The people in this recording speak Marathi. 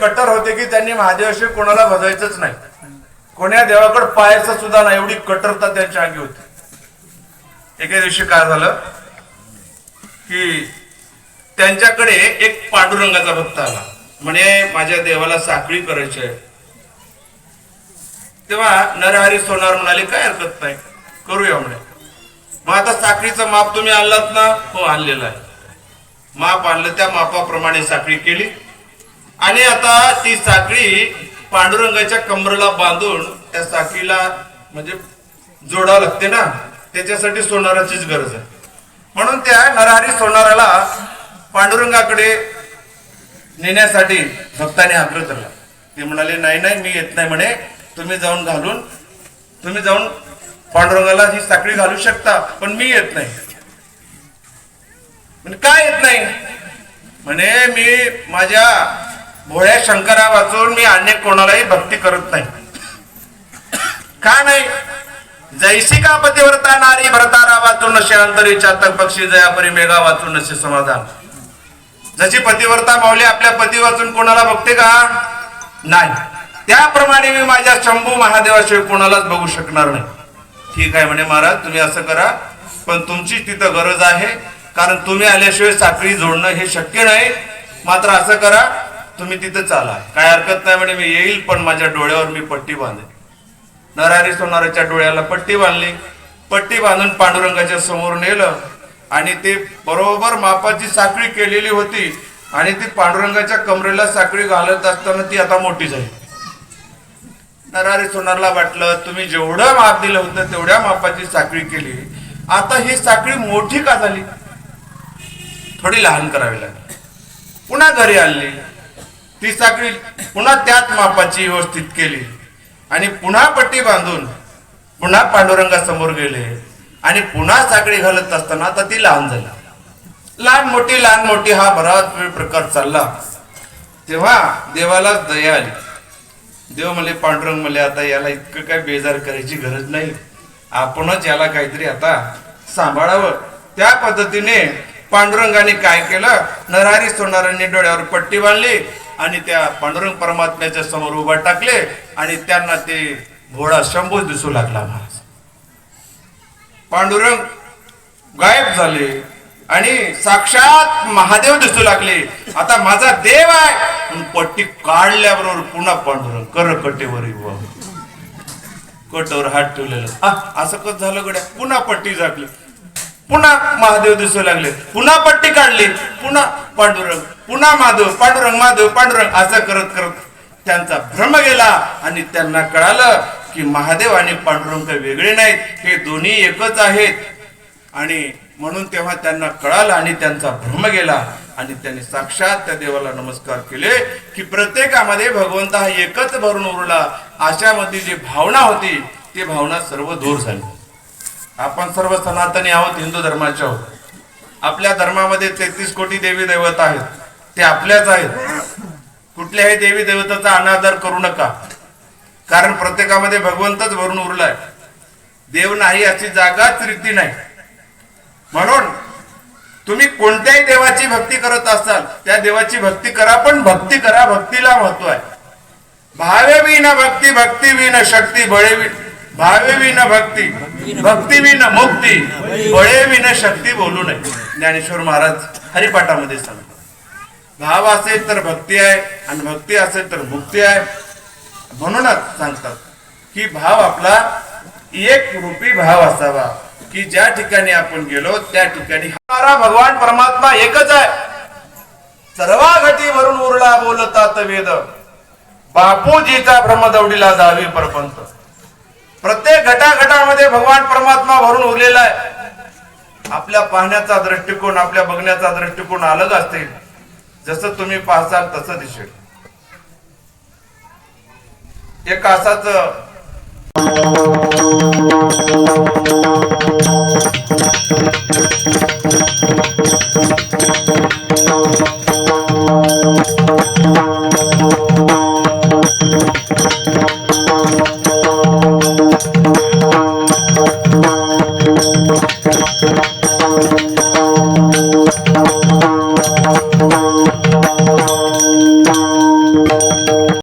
कट्टर होते की त्यांनी महादेवाशिवाय कोणाला भजायचंच नाही. कोण्या देवाकडे पाहायचं सुद्धा नाही एवढी कट्टरता त्यांच्या अंगी होती. एके दिवशी काय झालं? की त्यांच्याकडे एक पांडुरंगाचा भक्त आला. म्हणे माझ्या देवाला साखळी करायची आहे. तेव्हा नरहरी सोनार म्हणाले काय हरकत नाही करूया म्हणे. मग आता साखळीचं माप तुम्ही आणलात ना? हो आणलेलं आहे. माप आणलं त्या मापाप्रमाणे साखळी केली. आणि आता ती साखळी पांडुरंगाच्या कमरेला बांधून त्या साखळीला म्हणजे जोडावं लागते ना त्याच्यासाठी सोनाराचीच गरज आहे. म्हणून त्या नरहरी सोनाराला पांडुरंगाकडे नेण्यासाठी भक्ताने आग्रह धरला. ते म्हणाले नाही नाही मी येत नाही म्हणे. तुम्ही जाऊन घालून तुम्ही जाऊन पांडुरंगाला ही साखळी घालू शकता पण मी येत नाही. म्हणजे काय येत नाही? म्हणे मी माझ्या भोळ्या शंकरा वाचून मी अनेक कोणालाही भक्ती करत नाही. का नाही? जैसी का पतिव्रता नारी भरतारा वाचून नसे अंतरी चातक पक्षी जयापरी मेघा वाचून नसे समाधान. जशी पतिव्रता माऊली आपल्या पती वाचून कोणाला बघते का? नाही. त्याप्रमाणे मी माझ्या शंभू महादेवाशिवाय कोणालाच बघू शकणार नाही. ठीक आहे म्हणे महाराज तुम्ही असं करा. पण तुमची तिथं गरज आहे. कारण तुम्ही आल्याशिवाय साखळी जोडणं हे शक्य नाही. मात्र असं करा तुम्ही तिथं चाला. काय हरकत नाही म्हणे मी येईल पण माझ्या डोळ्यावर मी पट्टी बांधे नरारी सोनाराच्या डोळ्याला पट्टी बांधली. पट्टी बांधून पांडुरंगाच्या समोर नेलं आणि ते बरोबर मापाची साखळी केलेली होती आणि ती पांडुरंगाच्या कमरेला साखळी घालत असताना ती आता मोठी झाली. नरारी सोनारला वाटलं तुम्ही जेवढं माप दिलं होतं तेवढ्या मापाची साखळी केली. आता ही साखळी मोठी का झाली? थोडी लहान करावी लागली. पुन्हा घरी आणली. ती साखळी पुन्हा त्याच मापाची व्यवस्थित केली. आणि पुन्हा पट्टी बांधून पुन्हा पांडुरंगासमोर गेले. आणि पुन्हा साखळी घालत असताना आता ती लहान झाली. लहान मोठी लहान मोठी हा बराच वेळ प्रकार चालला. तेव्हा देवाला दया आली. देव म्हणले पांडुरंग म्हणले आता याला इतकं काय बेजार करायची गरज नाही. आपणच याला काहीतरी आता सांभाळावं. त्या पद्धतीने पांडुरंगाने काय केलं? नरहरी सोनारांनी डोळ्यावर पट्टी बांधली. आणि त्या पांडुरंग परमात्म्याच्या समोर उभा टाकले आणि त्यांना ते घोडा शंभू दिसू लागला महाराज. पांडुरंग गायब झाले आणि साक्षात महादेव दिसू लागले. आता माझा देव आहे. पट्टी काढल्याबरोबर पुन्हा पांडुरंग कर कटेवर उभा कटवर हात ठेवलेला. असं कस झालं गड्या? पुन्हा पट्टी झाकली. पुन्हा महादेव दिसू लागले. पुन्हा पट्टी काढली. पुन्हा पांडुरंग पुन्हा माधव पांडुरंग माधव पांडुरंग असं करत करत त्यांचा भ्रम गेला आणि त्यांना कळालं की महादेव आणि पांडुरंग काही वेगळे नाहीत. हे दोन्ही एकच आहेत. आणि म्हणून तेव्हा त्यांना कळालं आणि त्यांचा भ्रम गेला. आणि त्यांनी साक्षात त्या देवाला नमस्कार केले की प्रत्येकामध्ये भगवंत हा एकच भरून उरला. अशामध्ये जी भावना होती ती भावना सर्व दूर झाली. आपण सर्व सनातनी आहोत हिंदू धर्माच्या आहोत. आपल्या धर्मामध्ये तेहतीस कोटी देवी दैवत आहेत. ते आपल्याच आहेत. कुठल्याही देवी देवताचा अनादर करू नका. कारण प्रत्येकामध्ये भगवंतच भरून उरलाय. देव नाही अशी जागाच रीती नाही. म्हणून तुम्ही कोणत्याही देवाची भक्ती करत असाल त्या देवाची भक्ती करा पण भक्ती करा भक्तीला महत्त्व आहे. भावे विन भक्ती भक्ती विन शक्ती बळे विन भावे विन भक्ती भक्ती विन मुक्ती बळे विन शक्ती बोलू नये. ज्ञानेश्वर महाराज हरिपाठामध्ये सांगतो भाव असेल तर भक्ती आहे आणि भक्ती असेल तर मुक्ती आहे. म्हणूनच सांगतात की भाव आपला एक रूपी भाव असावा. की ज्या ठिकाणी आपण गेलो त्या ठिकाणी हमारा भगवान परमात्मा एकच आहे. सर्वा घटी भरून उरला बोलतात वेद. बापूजीचा भ्रमदौडीला जावी परपंत. प्रत्येक घटाघटामध्ये भगवान परमात्मा भरून उरलेला आहे. आपल्या पाहण्याचा दृष्टिकोन आपल्या बघण्याचा दृष्टिकोन अलग असतील. जसं तुम्ही पाहसाल तसं दिसेल. एक असाच